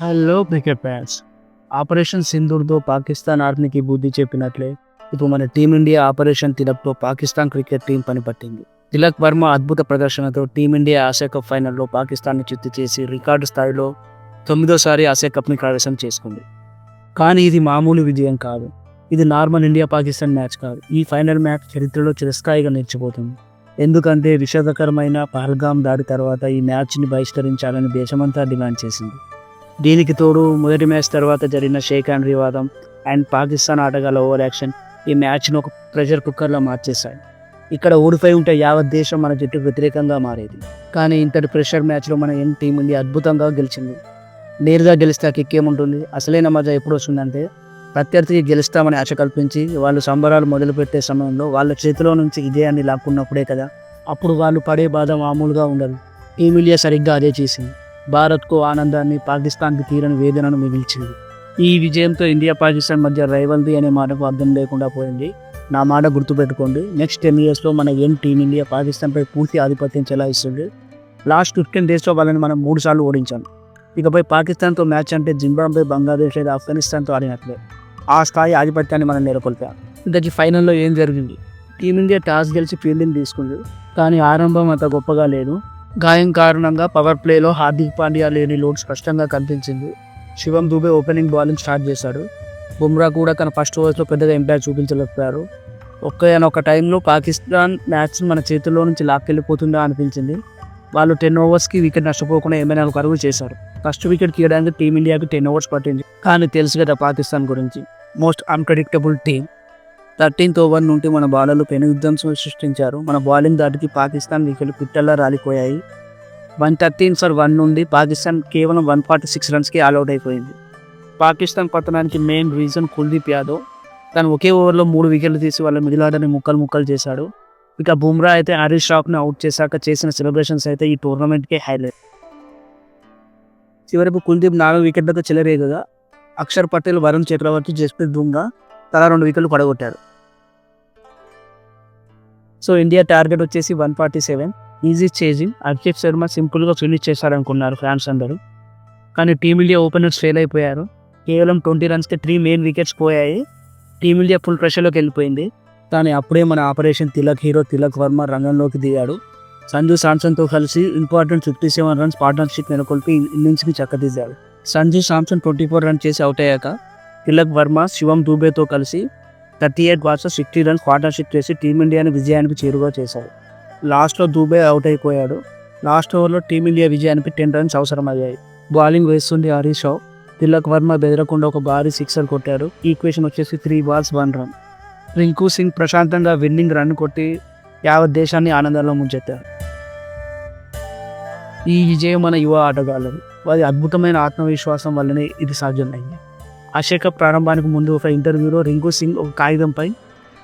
Hello cricket fans. Operation సింధూర్తో పాకిస్తాన్ ఆర్మీకి బుద్ధి చెప్పినట్లే ఇప్పుడు మన టీమిండియా ఆపరేషన్ తిలక్తో పాకిస్తాన్ క్రికెట్ టీం పనిపట్టింది. తిలక్ వర్మ అద్భుత ప్రదర్శనతో టీమిండియా ఆసియా కప్ ఫైనల్లో పాకిస్తాన్ని చిత్తు చేసి రికార్డు స్థాయిలో తొమ్మిదోసారి ఆసియా కప్ని కైవసం చేసుకుంది. కానీ ఇది మామూలు విజయం కాదు. ఇది నార్మల్ ఇండియా పాకిస్తాన్ మ్యాచ్ కాదు. ఈ ఫైనల్ మ్యాచ్ చరిత్రలో చిరస్థాయిగా నిలిచిపోతుంది. ఎందుకంటే విషాదకరమైన పహల్గాం దాడి తర్వాత ఈ మ్యాచ్ని బహిష్కరించాలని దేశమంతా డిమాండ్ చేసింది. దీనికి తోడు మొదటి మ్యాచ్ తర్వాత జరిగిన షేక్ హ్యాండ్ వివాదం అండ్ పాకిస్తాన్ ఆటగాళ్ళ ఓవర్ యాక్షన్ ఈ మ్యాచ్ను ఒక ప్రెషర్ కుక్కర్లో మార్చేశాయి. ఇక్కడ ఓడిపోయి ఉంటే యావత్ దేశం మన జట్టుకు వ్యతిరేకంగా మారేది. కానీ ఇంతటి ప్రెషర్ మ్యాచ్లో మన ఎన్ టీం ఇండియా అద్భుతంగా గెలిచింది. నేరుగా గెలిస్తే ఆ కిక్ ఏముంటుంది? అసలైన మజా ఎప్పుడు వస్తుందంటే ప్రత్యర్థికి గెలుస్తామని ఆశ కల్పించి వాళ్ళు సంబరాలు మొదలుపెట్టే సమయంలో వాళ్ళ చేతిలో నుంచి విజయాన్ని లాక్కున్నప్పుడే కదా అప్పుడు వాళ్ళు పడే బాధ మామూలుగా ఉండదు. టీమిండియా సరిగ్గా అదే చేసింది. భారత్కు ఆనందాన్ని పాకిస్తాన్కి తీరని వేదనను మిగిల్చింది. ఈ విజయంతో ఇండియా పాకిస్తాన్ మధ్య రైవల్ది అనే మాటకు అర్థం లేకుండా పోయింది. నా మాట గుర్తుపెట్టుకోండి. నెక్స్ట్ టెన్ ఇయర్స్లో మన ఏం టీం ఇండియా పాకిస్తాన్పై పూర్తి ఆధిపత్యం చెలాయిస్తుంది? లాస్ట్ ఫిఫ్టీన్ డేస్లో వాళ్ళని మనం మూడు సార్లు ఓడించాం. ఇకపై పాకిస్తాన్తో మ్యాచ్ అంటే జింబాబ్వే బంగ్లాదేశ్ లేదా ఆఫ్ఘనిస్తాన్తో ఆడినట్లే. ఆ స్థాయి ఆధిపత్యాన్ని మనం నెలకొల్పాం. ఇంతకీ ఫైనల్లో ఏం జరిగింది? టీమిండియా టాస్ గెలిచి ఫీల్డింగ్ తీసుకుంది. కానీ ఆరంభం అంత గొప్పగా లేదు. గాయం కారణంగా పవర్ ప్లేలో హార్దిక్ పాండ్యా లేని లోడ్ స్పష్టంగా కనిపించింది. Shivam Dube opening bowling start చేశాడు. బుమ్రా కూడా తన ఫస్ట్ ఓవర్స్లో పెద్దగా ఇంపాక్ట్ చూపించలేకపోయారు. ఒక్క టైంలో పాకిస్తాన్ మ్యాచ్ మన చేతుల్లో నుంచి లాక్కెళ్ళిపోతుందా అనిపించింది. వాళ్ళు టెన్ ఓవర్స్కి వికెట్ నష్టపోకుండా ఏమైనా ఒక అరుగు చేశారు. ఫస్ట్ వికెట్ తీయడానికి టీమిండియాకి టెన్ ఓవర్స్ పట్టింది. కానీ తెలుసు కదా పాకిస్తాన్ గురించి. Most unpredictable team thirteenth over నుండి మన బాలర్లు పెను యుద్ధం సృష్టించారు. మన బౌలింగ్ దాటికి పాకిస్తాన్ వికెట్లు పిట్టల్లా రాలిపోయాయి. వన్ థర్టీన్ ఫర్ వన్ నుండి పాకిస్తాన్ కేవలం వన్ ఫార్టీ సిక్స్ రన్స్కి ఆల్అౌట్ అయిపోయింది. పాకిస్తాన్ పతనానికి మెయిన్ రీజన్ కుల్దీప్ యాదవ్. తను ఒకే ఓవర్లో మూడు వికెట్లు తీసి వాళ్ళ మిగిలాడని ముక్కలు ముక్కలు చేశాడు. ఇక బుమ్రా అయితే హరీష్ రాక్ని అవుట్ చేశాక చేసిన సెలబ్రేషన్స్ అయితే ఈ టోర్నమెంట్కే హైలైట్. చివరకు కుల్దీప్ నాలుగు వికెట్లతో చెలరేగగా అక్షర్ పటేల్ వరుణ్ చక్రవర్తి జస్ప్రీత్ బుమ్రా తలా రెండు వికెట్లు పడగొట్టారు. సో ఇండియా టార్గెట్ వచ్చేసి one forty seven. Easy chasing. Abhishek Sharma సింపుల్గా ఫినిష్ చేశారనుకున్నారు ఫ్యాన్స్ అందరూ. కానీ టీమిండియా ఓపెనర్స్ ఫెయిల్ అయిపోయారు. కేవలం ట్వంటీ రన్స్కి త్రీ మెయిన్ వికెట్స్ పోయాయి. టీమిండియా ఫుల్ ప్రెషర్లోకి వెళ్ళిపోయింది. కానీ అప్పుడే మన ఆపరేషన్ తిలక్ హీరో తిలక్ వర్మ రంగంలోకి దిగాడు. సంజు సామ్సన్తో కలిసి important fifty seven runs partnership నెలకొల్పి ఇన్నింగ్స్కి చక్కదిద్దాడు. Sanju Samson twenty four run చేసి అవుట్ అయ్యాక తిలక్ వర్మ శివం దూబేతో కలిసి థర్టీ ఎయిట్ బాల్స్లో సిక్స్టీ రన్స్ పార్ట్నర్షిప్ చేసి టీమిండియాని విజయానికి చేరుగా చేశారు. లాస్ట్లో దూబే అవుట్ అయిపోయాడు. లాస్ట్ ఓవర్లో టీమిండియా విజయానికి టెన్ రన్స్ అవసరమయ్యాయి. బౌలింగ్ వేస్తుంది హరీష్ రావు. తిలక్ వర్మ బెదరకుండా ఒక భారీ సిక్సర్ కొట్టాడు. ఈక్వేషన్ వచ్చేసి three balls one run. Rinku Singh ప్రశాంతంగా విన్నింగ్ రన్ కొట్టి యావత్ దేశాన్ని ఆనందంలో ముంచెత్తారు. ఈ విజయం మన యువ ఆటగాళ్ళది. వారి అద్భుతమైన ఆత్మవిశ్వాసం వల్లనే ఇది సాధ్యమైంది. ఆసియా ప్రారంభానికి ముందు ఒక ఇంటర్వ్యూలో రింకు సింగ్ ఒక కాగితంపై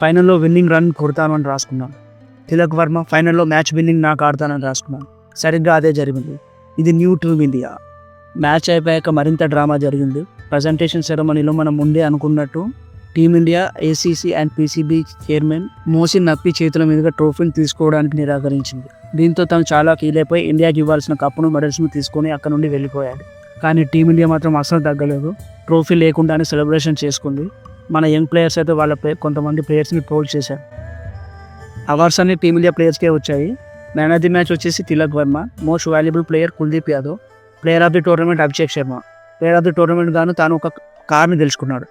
ఫైనల్లో విన్నింగ్ రన్ కొడతాను అని రాసుకున్నాను తిలక్ వర్మ ఫైనల్లో మ్యాచ్ విన్నింగ్ నాకు ఆడతానని రాసుకున్నాను సరిగ్గా అదే జరిగింది. ఇది న్యూ టీమ్ ఇండియా. మ్యాచ్ అయిపోయాక మరింత డ్రామా జరిగింది. ప్రజెంటేషన్ సెరమనీలో మనం ముందే అనుకున్నట్టు team India ACC and PCB chairman Mohsin Naqvi చేతుల మీదుగా ట్రోఫీని తీసుకోవడానికి నిరాకరించింది. దీంతో తను చాలా కీలైపోయి ఇండియాకి ఇవ్వాల్సిన కప్పును మెడల్స్ను తీసుకొని అక్కడ నుండి వెళ్ళిపోయాడు. కానీ టీమిండియా మాత్రం అసలు తగ్గలేదు. ట్రోఫీ లేకుండానే సెలబ్రేషన్ చేసుకుంది. మన యంగ్ ప్లేయర్స్ అయితే వాళ్ళ ప్లే కొంతమంది ప్లేయర్స్ని ట్రోల్ చేశారు. అవార్డ్స్ అన్ని టీమిండియా ప్లేయర్స్కే వచ్చాయి. మ్యాన్ ఆఫ్ ది మ్యాచ్ వచ్చేసి Tilak Varma most valuable player Kuldeep Yadav player of the tournament Abhishek Sharma. Player of the tournament గాను తాను ఒక కార్ని గెలుచుకున్నాడు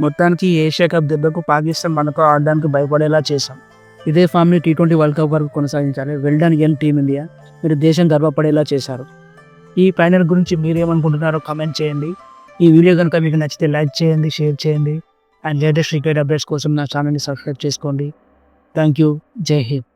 మొత్తానికి ఏషియా కప్ దెబ్బకు పాకిస్తాన్ మనకు ఆడడానికి భయపడేలా చేశాం. ఇదే ఫామ్ని టీ ట్వంటీ వరల్డ్ కప్ వరకు కొనసాగించాలి. Well done young team India. మీరు దేశం గర్వపడేలా చేశారు. ఈ ఫైనల్ గురించి మీరేమనుకుంటున్నారో కమెంట్ చేయండి. ఈ వీడియో కనుక మీకు నచ్చితే లైక్ చేయండి షేర్ చేయండి. అండ్ లేటెస్ట్ క్రికెట్ అప్డేట్స్ కోసం నా ఛానల్ని సబ్స్క్రైబ్ చేసుకోండి. థ్యాంక్ యూ జై హింద్.